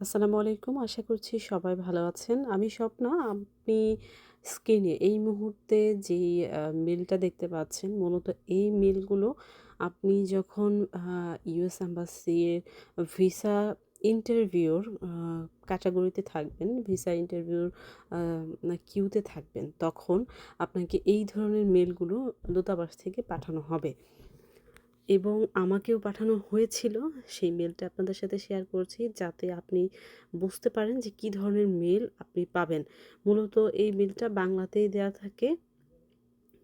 আসসালামু আলাইকুম। আশা করছি সবাই ভালো আছেন। আমি স্বপ্না। আপনি স্ক্রিনে এই মুহূর্তে যেই মেলটা দেখতে পাচ্ছেন, মূলত এই মেলগুলো আপনি যখন ইউএস অ্যাম্বাসির ভিসা ইন্টারভিউর ক্যাটাগরিতে থাকবেন ভিসা ইন্টারভিউর কিউতে থাকবেন, তখন আপনাকে এই ধরনের মেলগুলো দূতাবাস থেকে পাঠানো হবে। এবং আমাকেও পাঠানো হয়েছিল। সেই মেলটা আপনাদের সাথে শেয়ার করছি যাতে আপনি বুঝতে পারেন যে কী ধরনের মেল আপনি পাবেন। মূলত এই মেলটা বাংলাতেই দেওয়া থাকে।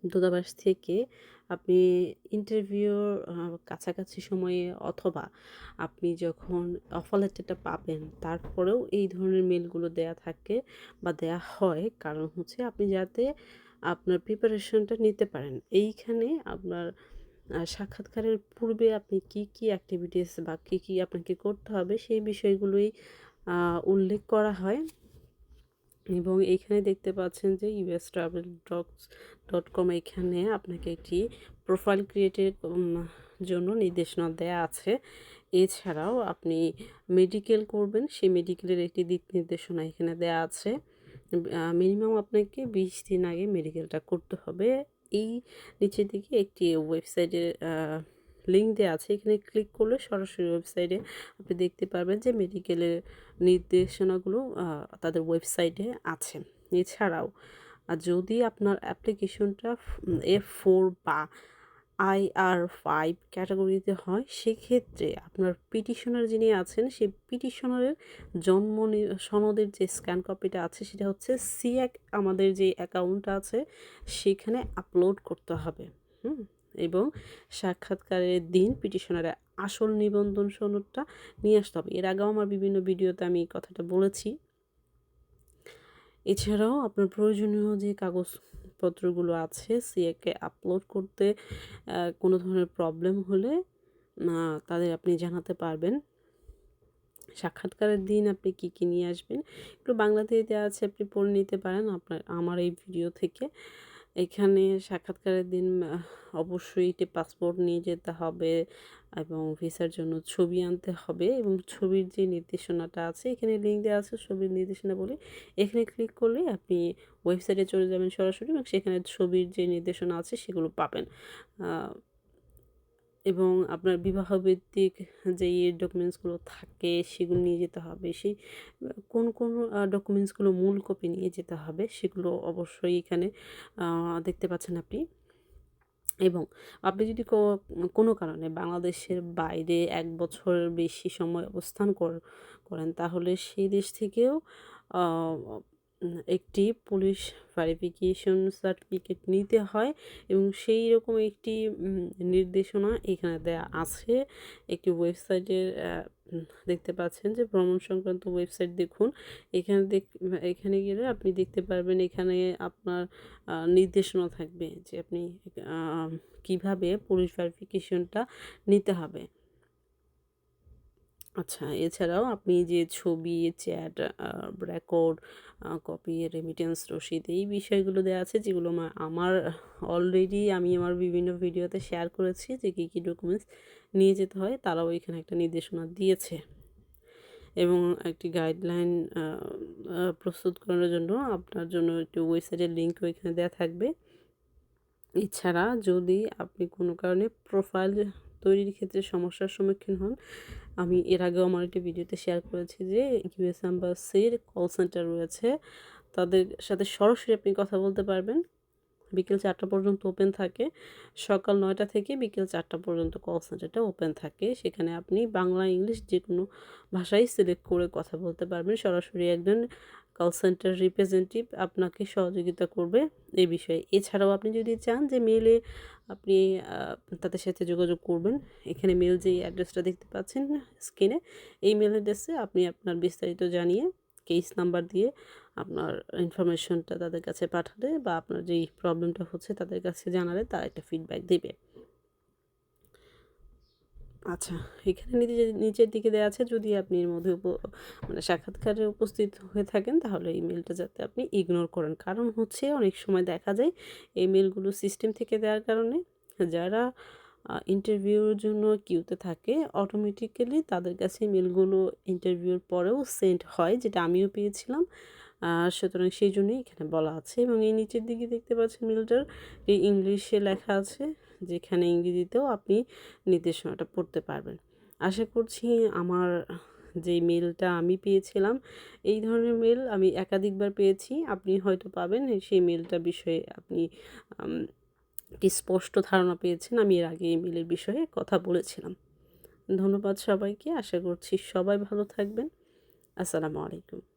দূতাবাস থেকে আপনি ইন্টারভিউর কাছাকাছি সময়ে অথবা আপনি যখন অফার লেটারটা পাবেন, তারপরেও এই ধরনের মেলগুলো দেয়া থাকে বা দেয়া হয়। কারণ হচ্ছে আপনি যাতে আপনার প্রিপারেশনটা নিতে পারেন। এইখানে আপনার সাক্ষাৎকারের পূর্বে আপনি কি কি অ্যাক্টিভিটিস বা কী কী আপনাকে করতে হবে সেই বিষয়গুলোই উল্লেখ করা হয়। এবং এখানে দেখতে পাচ্ছেন যে US travel dots dot com এখানে আপনাকে একটি প্রোফাইল ক্রিয়েটের জন্য নির্দেশনা দেয়া আছে। এছাড়াও আপনি মেডিকেল করবেন, সেই মেডিকেলের একটি দিক নির্দেশনা এখানে দেয়া আছে। মিনিমাম আপনাকে বিশ দিন আগে মেডিকেলটা করতে হবে। এই নিচের দিকে একটি ওয়েবসাইটের লিঙ্ক দেওয়া আছে। এখানে ক্লিক করলে সরাসরি ওয়েবসাইটে আপনি দেখতে পারবেন যে মেডিকেলের নির্দেশনাগুলো তাদের ওয়েবসাইটে আছে। এছাড়াও যদি আপনার অ্যাপ্লিকেশনটা এফ ফোর বা আইআর ফাইভ ক্যাটাগরিতে হয়, সেক্ষেত্রে আপনার পিটিশনার যিনি আছেন, সেই পিটিশনারের জন্ম সনদের যে স্ক্যান কপিটা আছে, সেটা হচ্ছে সি এক আমাদের যে অ্যাকাউন্ট আছে, সেখানে আপলোড করতে হবে। হুম? এবং সাক্ষাৎকারের দিন পিটিশনারের আসল নিবন্ধন সনদটা নিয়ে আসতে হবে। এর আগেও আমার বিভিন্ন ভিডিওতে আমি এই কথাটা বলেছি। এছাড়াও আপনার প্রয়োজনীয় যে কাগজপত্রগুলো আছে, সিএকে আপলোড করতে কোনো ধরনের প্রবলেম হলে তাদের আপনি জানাতে পারবেন। সাক্ষাৎকারের দিন আপনি কি কী নিয়ে আসবেন? একটু বাংলাতেই দেওয়া আছে, আপনি পড়ে নিতে পারেন আপনার, আমার এই ভিডিও থেকে। এখানে সাক্ষাৎকারের দিন অবশ্যই একটি পাসপোর্ট নিয়ে যেতে হবে এবং ভিসার জন্য ছবি আনতে হবে এবং ছবির যে নির্দেশনাটা আছে, এখানে লিঙ্ক দেওয়া আছে ছবির নির্দেশনা বলে। এখানে ক্লিক করলে আপনি ওয়েবসাইটে চলে যাবেন সরাসরি এবং সেখানে ছবির যে নির্দেশনা আছে সেগুলো পাবেন। এবং আপনার বিবাহভিত্তিক যে ডকুমেন্টসগুলো থাকে, সেগুলো নিয়ে যেতে হবে। সেই, কোন কোন ডকুমেন্টসগুলো মূল কপি নিয়ে যেতে হবে, সেগুলো অবশ্যই এখানে দেখতে পাচ্ছেন আপনি। এবং আপনি যদি কোনো কারণে বাংলাদেশের বাইরে এক বছরের বেশি সময় অবস্থান করেন, তাহলে সেই দেশ থেকেও একটি পুলিশ ভেরিফিকেশন সার্টিফিকেট নিতে হয় এবং সেই রকম একটি নির্দেশনা এখানে দেয়া আছে। একটি ওয়েবসাইটের দেখতে পাচ্ছেন যে ভ্রমণ সংক্রান্ত ওয়েবসাইট দেখুন। এখানে দেখ, এখানে গেলে আপনি দেখতে পারবেন এখানে আপনার নির্দেশনা থাকবে যে আপনি কীভাবে পুলিশ ভেরিফিকেশনটা নিতে হবে। আচ্ছা এছাড়াও আপনি যে ছবি, চ্যাট রেকর্ড কপি রেমিটেন্স রসিদ এই বিষয়গুলো দেওয়া আছে যেগুলো আমার অলরেডি আমি আমার বিভিন্ন ভিডিওতে শেয়ার করেছি যে কী কী ডকুমেন্টস নিয়ে যেতে হয়, তারাও এখানে একটা নির্দেশনা দিয়েছে। এবং একটি গাইডলাইন প্রস্তুত করার জন্য আপনার জন্য একটি ওয়েবসাইটের লিঙ্কও এখানে দেওয়া থাকবে। এছাড়া যদি আপনি কোনো কারণে প্রোফাইল তৈরির ক্ষেত্রে সমস্যার সম্মুখীন হন আমি এর আগেও আমার একটি ভিডিওতে শেয়ার করেছি যে ইউএস অ্যাম্বাসির কল সেন্টার রয়েছে। তাদের সাথে সরাসরি আপনি কথা বলতে পারবেন। বিকেল চারটা পর্যন্ত ওপেন থাকে। সকাল নয়টা থেকে বিকেল চারটা পর্যন্ত কল সেন্টারটা ওপেন থাকে। সেখানে আপনি বাংলা, ইংলিশ যে কোনো ভাষাই সিলেক্ট করে কথা বলতে পারবেন। সরাসরি একজন কল সেন্টার রিপ্রেজেন্টেটিভ আপনাকে সহযোগিতা করবে এই বিষয়ে। এছাড়াও আপনি যদি চান যে মেলে আপনি তাদের সাথে যোগাযোগ করবেন, এখানে মেল যেই অ্যাড্রেসটা দেখতে পাচ্ছেন স্ক্রিনে এই মেল অ্যাড্রেসে আপনি আপনার বিস্তারিত জানিয়ে কেস নাম্বার দিয়ে আপনার ইনফরমেশনটা তাদের কাছে পাঠালে বা আপনার যেই প্রবলেমটা হচ্ছে তাদের কাছে জানালে তারা একটা ফিডব্যাক দেবে। আচ্ছা এখানে নিচে নিচের দিকে দেওয়া আছে, যদি আপনি এর মধ্যে মানে সাক্ষাৎকারে উপস্থিত হয়ে থাকেন, তাহলে এই মেলটা যাতে আপনি ইগনোর করেন। কারণ হচ্ছে অনেক সময় দেখা যায়, এই মেলগুলো সিস্টেম থেকে দেওয়ার কারণে যারা ইন্টারভিউর জন্য কিউতে থাকে অটোমেটিক্যালি তাদের কাছে মেলগুলো ইন্টারভিউর পরেও সেন্ড হয়, যেটা আমিও পেয়েছিলাম। সুতরাং সেই জন্যই এখানে বলা আছে এবং এই নিচের দিকে দেখতে পাচ্ছেন মেলটার এই ইংলিশে লেখা আছে যেখানে ইংরেজিতেও আপনি নির্দেশনাটা পড়তে পারবেন। আশা করছি আমার যে মেলটা আমি পেয়েছিলাম, এই ধরনের মেল আমি একাধিকবার পেয়েছি। আপনি হয়তো পাবেন সেই মেলটা বিষয়ে আপনি একটি স্পষ্ট ধারণা পেয়েছেন। আমি এর আগে এই মেলের বিষয়ে কথা বলেছিলাম। ধন্যবাদ সবাইকে। আশা করছি সবাই ভালো থাকবেন। আসসালামু আলাইকুম।